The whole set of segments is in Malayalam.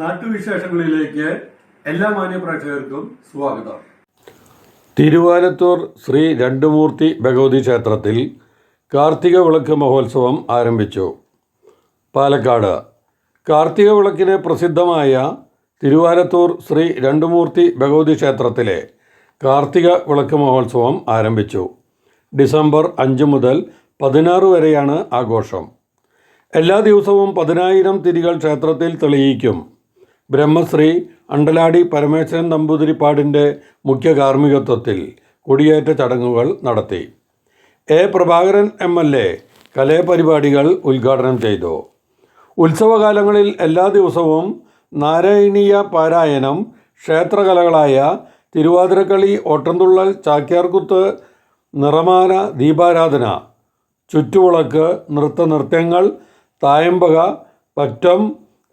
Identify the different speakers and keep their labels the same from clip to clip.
Speaker 1: നാട്ടുവിശേഷങ്ങളിലേക്ക് എല്ലാ മാന്യപ്രേക്ഷകർക്കും സ്വാഗതം.
Speaker 2: തിരുവാലത്തൂർ ശ്രീ രണ്ടുമൂർത്തി ഭഗവതി ക്ഷേത്രത്തിൽ കാർത്തിക വിളക്ക് മഹോത്സവം ആരംഭിച്ചു. പാലക്കാട്. കാർത്തിക വിളക്കിന് പ്രസിദ്ധമായ തിരുവാലത്തൂർ ശ്രീ രണ്ടുമൂർത്തി ഭഗവതി ക്ഷേത്രത്തിലെ കാർത്തിക വിളക്ക് മഹോത്സവം ആരംഭിച്ചു. ഡിസംബർ അഞ്ച് മുതൽ പതിനാറ് വരെയാണ് ആഘോഷം. എല്ലാ ദിവസവും പതിനായിരം തിരികൾ ക്ഷേത്രത്തിൽ തെളിയിക്കും. ബ്രഹ്മശ്രീ അണ്ടലാടി പരമേശ്വരൻ നമ്പൂതിരിപ്പാടിന്റെ മുഖ്യ കാർമ്മികത്വത്തിൽ കൊടിയേറ്റ ചടങ്ങുകൾ നടത്തി. A. Prabhakaran M. L. A. കലാപരിപാടികൾ ഉദ്ഘാടനം ചെയ്തു. ഉത്സവകാലങ്ങളിൽ എല്ലാ ദിവസവും നാരായണീയ പാരായണം ക്ഷേത്രകലകളായ തിരുവാതിരക്കളി ഓട്ടംതുള്ളൽ ചാക്യാർകുത്ത് നിറമാല ദീപാരാധന ചുറ്റുവിളക്ക് നൃത്തനൃത്യങ്ങൾ തായമ്പക പറ്റം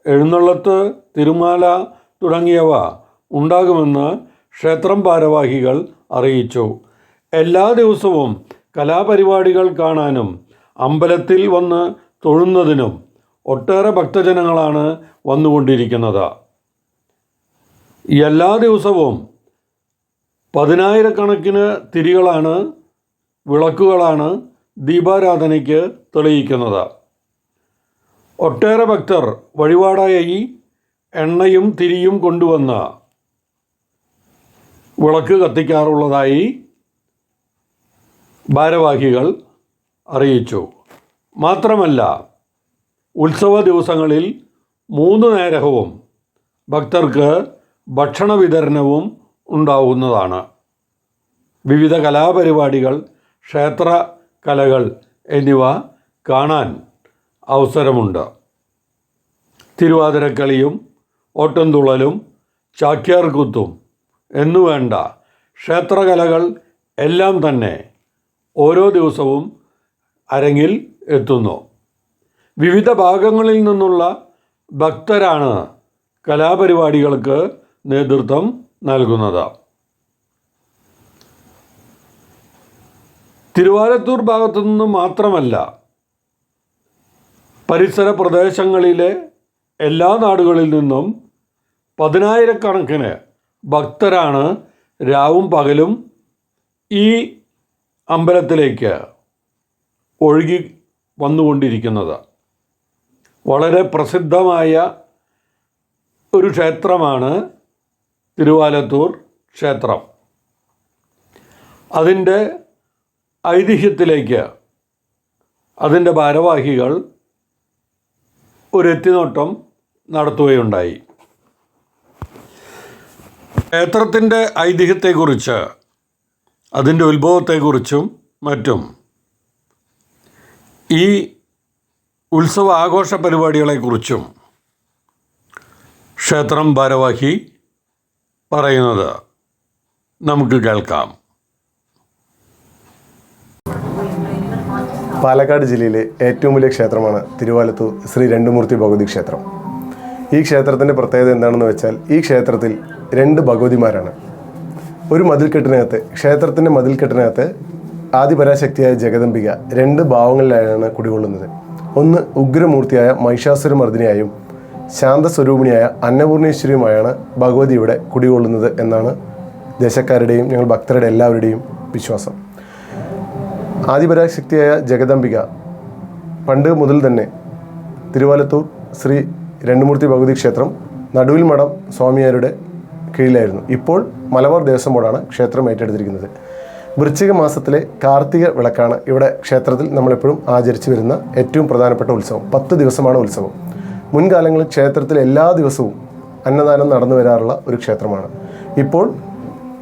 Speaker 2: എഴുന്നള്ളത്ത് തിരുമാല തുടങ്ങിയവ ഉണ്ടാകുമെന്ന് ക്ഷേത്രം ഭാരവാഹികൾ അറിയിച്ചു. എല്ലാ ദിവസവും കലാപരിപാടികൾ കാണാനും അമ്പലത്തിൽ വന്ന് തൊഴുന്നതിനും ഒട്ടേറെ ഭക്തജനങ്ങളാണ് വന്നുകൊണ്ടിരിക്കുന്നത്. എല്ലാ ദിവസവും പതിനായിരക്കണക്കിന് തിരികളാണ് വിളക്കുകളാണ് ദീപാരാധനയ്ക്ക് തെളിയിക്കുന്നത്. ഒട്ടേറെ ഭക്തർ വഴിപാടായി എണ്ണയും തിരിയും കൊണ്ടുവന്ന് വിളക്ക് കത്തിക്കാറുള്ളതായി ഭാരവാഹികൾ അറിയിച്ചു. മാത്രമല്ല ഉത്സവ ദിവസങ്ങളിൽ മൂന്ന് നേരവും ഭക്തർക്ക് ഭക്ഷണ വിതരണവും ഉണ്ടാവുന്നതാണ്. വിവിധ കലാപരിപാടികൾ ക്ഷേത്ര കലകൾ എന്നിവ കാണാൻ അവസരമുണ്ട്. തിരുവാതിരക്കളിയും ഓട്ടംതുള്ളലും ചാക്യാർകൂത്തും എന്നുവേണ്ട ക്ഷേത്രകലകൾ എല്ലാം തന്നെ ഓരോ ദിവസവും അരങ്ങിൽ എത്തുന്നു. വിവിധ ഭാഗങ്ങളിൽ നിന്നുള്ള ഭക്തരാണ് കലാപരിപാടികൾക്ക് നേതൃത്വം നൽകുന്നത്. തിരുവാലത്തൂർ ഭാഗത്തു നിന്ന് മാത്രമല്ല പരിസര പ്രദേശങ്ങളിലെ എല്ലാ നാടുകളിൽ നിന്നും പതിനായിരക്കണക്കിന് ഭക്തരാണ് രാവും പകലും ഈ അമ്പലത്തിലേക്ക് ഒഴുകി വന്നുകൊണ്ടിരിക്കുന്നത്. വളരെ പ്രസിദ്ധമായ ഒരു ക്ഷേത്രമാണ് തിരുവാലത്തൂർ ക്ഷേത്രം. അതിന്റെ ഐതിഹ്യത്തിലേക്ക് അതിന്റെ ഭാരവാഹികൾ ഒരു എത്തിനോട്ടം നടത്തുകയുണ്ടായി. ക്ഷേത്രത്തിന്റെ ഐതിഹ്യത്തെക്കുറിച്ച് അതിന്റെ ഉത്ഭവത്തെക്കുറിച്ചും മറ്റും ഈ ഉത്സവ ആഘോഷ പരിപാടികളെക്കുറിച്ചും ക്ഷേത്രം ഭാരവാഹി പറയുന്നത് നമുക്ക് കേൾക്കാം.
Speaker 3: പാലക്കാട് ജില്ലയിലെ ഏറ്റവും വലിയ ക്ഷേത്രമാണ് തിരുവാലത്തൂർ ശ്രീ രണ്ടുമൂർത്തി ഭഗവതി ക്ഷേത്രം. ഈ ക്ഷേത്രത്തിന്റെ പ്രത്യേകത എന്താണെന്ന് വെച്ചാൽ ഈ ക്ഷേത്രത്തിൽ രണ്ട് ഭഗവതിമാരാണ്. ഒരു മതിൽക്കെട്ടിനകത്ത് ക്ഷേത്രത്തിന്റെ മതിൽക്കെട്ടിനകത്ത് ആദിപരാശക്തിയായ ജഗദംബിക രണ്ട് ഭാവങ്ങളിലായാണ് കുടികൊള്ളുന്നത്. ഒന്ന് ഉഗ്രമൂർത്തിയായ മഹിഷാസുരമർദ്ദിനിയായും ശാന്തസ്വരൂപിണിയായ അന്നപൂർണേശ്വരിയുമായാണ് ഭഗവതി ഇവിടെ കുടികൊള്ളുന്നത് എന്നാണ് ദേശക്കാരുടെയും ഞങ്ങൾ ഭക്തരുടെ എല്ലാവരുടെയും വിശ്വാസം. ആദിപരാശക്തിയായ ജഗദംബിക. പണ്ട് മുതൽ തന്നെ തിരുവാലത്തൂർ ശ്രീ രണ്ടുമൂർത്തി ഭഗവതി ക്ഷേത്രം നടുവിൽ മഠം സ്വാമിയാരുടെ കീഴിലായിരുന്നു. ഇപ്പോൾ മലബാർ ദേവസ്വം ബോർഡാണ് ക്ഷേത്രം ഏറ്റെടുത്തിരിക്കുന്നത്. വൃശ്ചിക മാസത്തിലെ കാർത്തിക വിളക്കാണ് ഇവിടെ ക്ഷേത്രത്തിൽ നമ്മളെപ്പോഴും ആചരിച്ചു വരുന്ന ഏറ്റവും പ്രധാനപ്പെട്ട ഉത്സവം. പത്ത് ദിവസമാണ് ഉത്സവം. മുൻകാലങ്ങളിൽ ക്ഷേത്രത്തിൽ എല്ലാ ദിവസവും അന്നദാനം നടന്നു വരാറുള്ള ഒരു ക്ഷേത്രമാണ്. ഇപ്പോൾ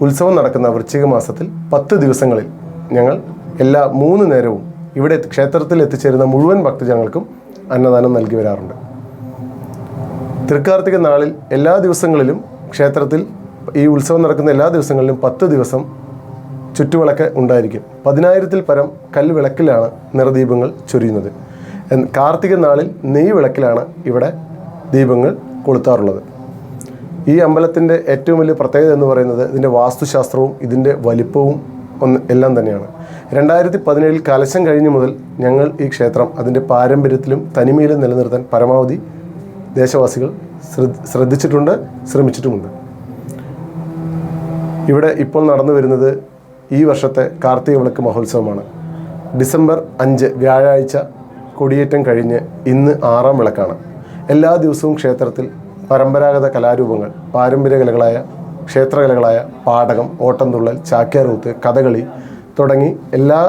Speaker 3: ഉത്സവം നടക്കുന്ന വൃശ്ചിക മാസത്തിൽ പത്ത് ദിവസങ്ങളിൽ ഞങ്ങൾ എല്ലാ മൂന്ന് നേരവും ഇവിടെ ക്ഷേത്രത്തിൽ എത്തിച്ചേരുന്ന മുഴുവൻ ഭക്തജനങ്ങൾക്കും അന്നദാനം നൽകി വരാറുണ്ട്. തൃക്കാർത്തിക നാളിൽ എല്ലാ ദിവസങ്ങളിലും ക്ഷേത്രത്തിൽ ഈ ഉത്സവം നടക്കുന്ന എല്ലാ ദിവസങ്ങളിലും പത്ത് ദിവസം ചുറ്റുവിളക്ക് ഉണ്ടായിരിക്കും. പതിനായിരത്തിൽ പരം കൽവിളക്കിലാണ് നിറദീപങ്ങൾ ചൊരിയുന്നത്. കാർത്തിക നാളിൽ നെയ് വിളക്കിലാണ് ഇവിടെ ദീപങ്ങൾ കൊളുത്താറുള്ളത്. ഈ അമ്പലത്തിന്റെ ഏറ്റവും വലിയ പ്രത്യേകത എന്ന് പറയുന്നത് ഇതിന്റെ വാസ്തുശാസ്ത്രവും ഇതിന്റെ വലിപ്പവും ഒന്ന് എല്ലാം തന്നെയാണ്. രണ്ടായിരത്തി പതിനേഴിൽ കലശം കഴിഞ്ഞ മുതൽ ഞങ്ങൾ ഈ ക്ഷേത്രം അതിന്റെ പാരമ്പര്യത്തിലും തനിമയിലും നിലനിർത്താൻ പരമാവധി ദേശവാസികൾ ശ്രദ്ധ- ശ്രദ്ധിച്ചിട്ടുണ്ട് ശ്രമിച്ചിട്ടുമുണ്ട്. ഇവിടെ ഇപ്പോൾ നടന്നു വരുന്നത് ഈ വർഷത്തെ കാർത്തിക വിളക്ക് മഹോത്സവമാണ്. ഡിസംബർ അഞ്ച് വ്യാഴാഴ്ച കൊടിയേറ്റം കഴിഞ്ഞ് ഇന്ന് ആറാം വിളക്കാണ്. എല്ലാ ദിവസവും ക്ഷേത്രത്തിൽ പരമ്പരാഗത കലാരൂപങ്ങൾ പാരമ്പര്യ കലകളായ ക്ഷേത്രകലകളായ പാടകം ഓട്ടംതുള്ളൽ ചാക്യാറൂത്ത് കഥകളി തുടങ്ങി എല്ലാ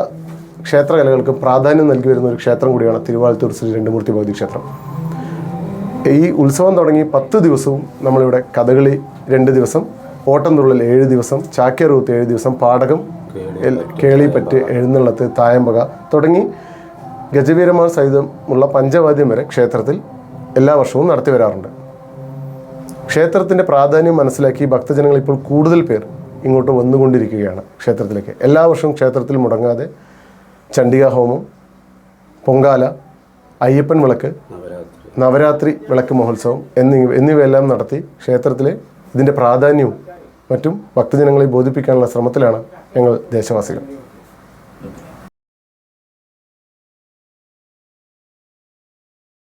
Speaker 3: ക്ഷേത്രകലകൾക്കും പ്രാധാന്യം നൽകി വരുന്ന ഒരു ക്ഷേത്രം കൂടിയാണ് തിരുവാലത്തൂർ ശ്രീ രണ്ടുമൂർത്തി ഭൗതി ക്ഷേത്രം. ഈ ഉത്സവം തുടങ്ങി പത്ത് ദിവസവും നമ്മളിവിടെ കഥകളി രണ്ട് ദിവസം ഓട്ടംതുള്ളൽ ഏഴ് ദിവസം ചാക്യാറൂത്ത് ഏഴ് ദിവസം പാടകം കേളിപ്പറ്റ് എഴുന്നള്ളത്ത് തായമ്പക തുടങ്ങി ഗജവീരന്മാർ സഹിതമുള്ള പഞ്ചവാദ്യം വരെ ക്ഷേത്രത്തിൽ എല്ലാ വർഷവും നടത്തി വരാറുണ്ട്. ക്ഷേത്രത്തിന്റെ പ്രാധാന്യം മനസ്സിലാക്കി ഭക്തജനങ്ങൾ ഇപ്പോൾ കൂടുതൽ പേർ ഇങ്ങോട്ട് വന്നുകൊണ്ടിരിക്കുകയാണ് ക്ഷേത്രത്തിലേക്ക്. എല്ലാ വർഷവും ക്ഷേത്രത്തിൽ മുടങ്ങാതെ ചണ്ഡിക ഹോമം പൊങ്കാല അയ്യപ്പൻ വിളക്ക് നവരാത്രി. വിളക്ക് മഹോത്സവം എന്നി എന്നിവയെല്ലാം നടത്തി ക്ഷേത്രത്തിലെ ഇതിന്റെ പ്രാധാന്യവും മറ്റും ഭക്തജനങ്ങളെ ബോധിപ്പിക്കാനുള്ള ശ്രമത്തിലാണ് ഞങ്ങൾ ദേശവാസികൾ.